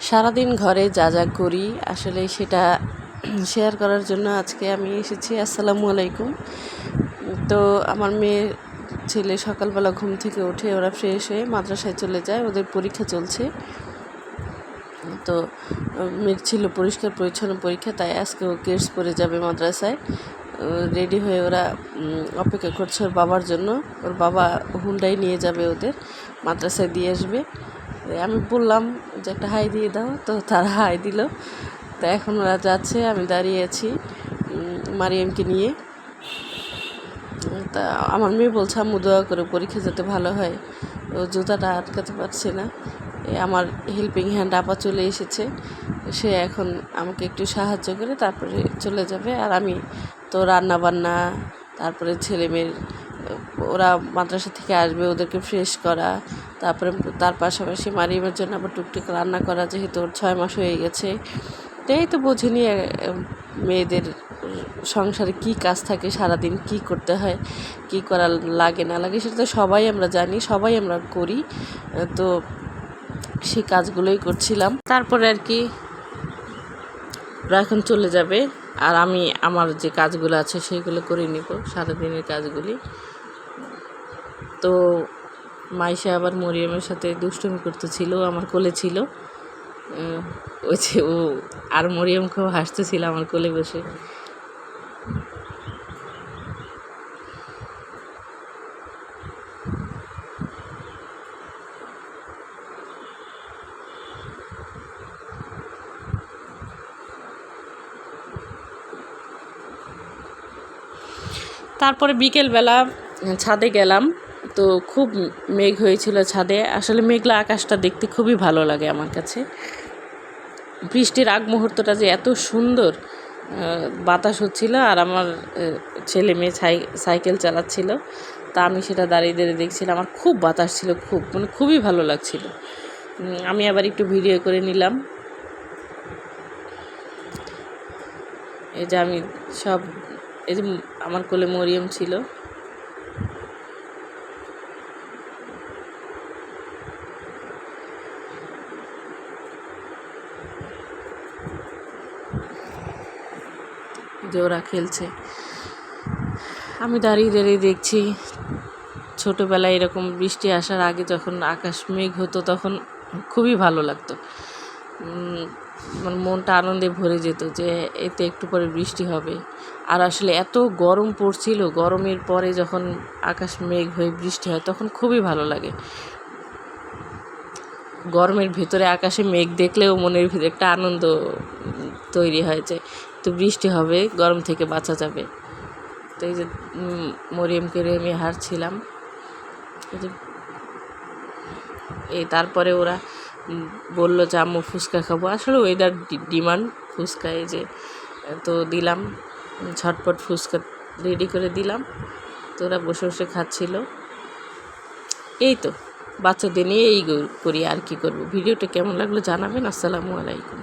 সারাদিন ঘরে যা যা করি, আসলে সেটা শেয়ার করার জন্য আজকে আমি এসেছি। আসসালামু আলাইকুম। তো আমার মেয়ে, ছেলে সকালবেলা ঘুম থেকে উঠে ওরা ফ্রেশ হয়ে মাদ্রাসায় চলে যায়, ওদের পরীক্ষা চলছে। তো, মেয়ের ছিল পরিষ্কার পরিচ্ছন্ন পরীক্ষা, তাই আজকে ও কেস পরে যাবে মাদ্রাসায়। রেডি হয়ে ওরা অপেক্ষা করছে ওর বাবার জন্য। ওর বাবা হুন্ডাই নিয়ে যাবে ওদের, মাদ্রাসায় দিয়ে আসবে। আমি বললাম যে একটা হাই দিয়ে দাও, তো তারা হাই দিল। তো এখন ওরা যাচ্ছে, আমি দাঁড়িয়ে আছি মারিয়ামকে নিয়ে। তা আমার মেয়ে বলছে, আম্মু, দোয়া করে পরীক্ষা যাতে ভালো হয়। ও জুতাটা আটকাতে পারছে না। আমার হেল্পিং হ্যান্ড আপা চলে এসেছে। সে এখন আমাকে একটু সাহায্য করে, তারপরে চলে যাবে। আর আমি তো রান্না বান্না তারপরে ছেলে মেয়ের ওরা মাদ্রাসা থেকে আসবে, ওদেরকে ফ্রেশ করা। তারপরে তার পাশাপাশি মারিমের জন্য আবার টুকটুক রান্না করা, যেহেতু ওর ছয় মাস হয়ে গেছে। এই তো বুঝিনি মেয়েদের সংসারে কি কাজ থাকে, সারাদিন কি করতে হয়, কি করা লাগে, না লাগে, সেটা তো সবাই আমরা জানি, সবাই আমরা করি। তো সেই কাজগুলোই করছিলাম। তারপরে আর কি, ওরা এখন চলে যাবে, আর আমি আমার যে কাজগুলো আছে সেইগুলো করে নিব, সারাদিনের কাজগুলি। তো মাইশা আবার মরিয়মের সাথে দুষ্টুমি করতেছিল, আমার কোলে ছিল। ওই যে ও, আর মরিয়ম খুব হাসতেছিল আমার কোলে বসে। তারপরে বিকেলবেলা ছাদে গেলাম। তো খুব মেঘ হয়েছিল ছাদে। আসলে মেঘলা আকাশটা দেখতে খুবই ভালো লাগে আমার কাছে। বৃষ্টির আগ মুহূর্তটা যে এত সুন্দর বাতাস হচ্ছিল আর আমার ছেলে মেয়ে সাই- সাইকেল চালাচ্ছিল। তা আমি সেটা দাঁড়িয়ে দাঁড়িয়ে দেখছিলাম। আমার খুব বাতাস ছিল, খুব মানে খুবই ভালো লাগছিল। আমি আবার একটু ভিডিও করে নিলাম। এই যে আমি সব, এই যে আমার কোলে মরিয়ম ছিল। যে ওরা খেলছে। আমি দাঁড়িয়ে দাঁড়িয়ে দেখছি, ছোটোবেলায় এরকম বৃষ্টি আসার আগে যখন আকাশ মেঘ হতো তখন খুবই ভালো লাগতো। মানে মনটা আনন্দে ভরে যেত যে এতে একটু পরে বৃষ্টি হবে। আর আসলে এত গরম পড়ছিল, গরমের পরে যখন আকাশ মেঘ হয়ে বৃষ্টি হয় তখন খুবই ভালো লাগে। গরমের ভেতরে আকাশে মেঘ দেখলেও মনের ভিতরে একটা আনন্দ তৈরি হয় যে তো বৃষ্টি হবে, গরম থেকে বাঁচা যাবে। তো এই যে মরিয়মকে আমি হারছিলাম এই তারপরে ওরা বলল যে, আম্মু, ফুচকা খাব। আসলে ওয়েদার ডিমান্ড ফুচকা, এই যে, তো দিলাম ঝটপট ফুচকা রেডি করে দিলাম। তো ওরা বসে বসে খাচ্ছিল। এই তো, বাচ্চাদের নিয়ে এই করি আর কি করব। ভিডিওটা কেমন লাগল জানাবেন। আসসালামু আলাইকুম।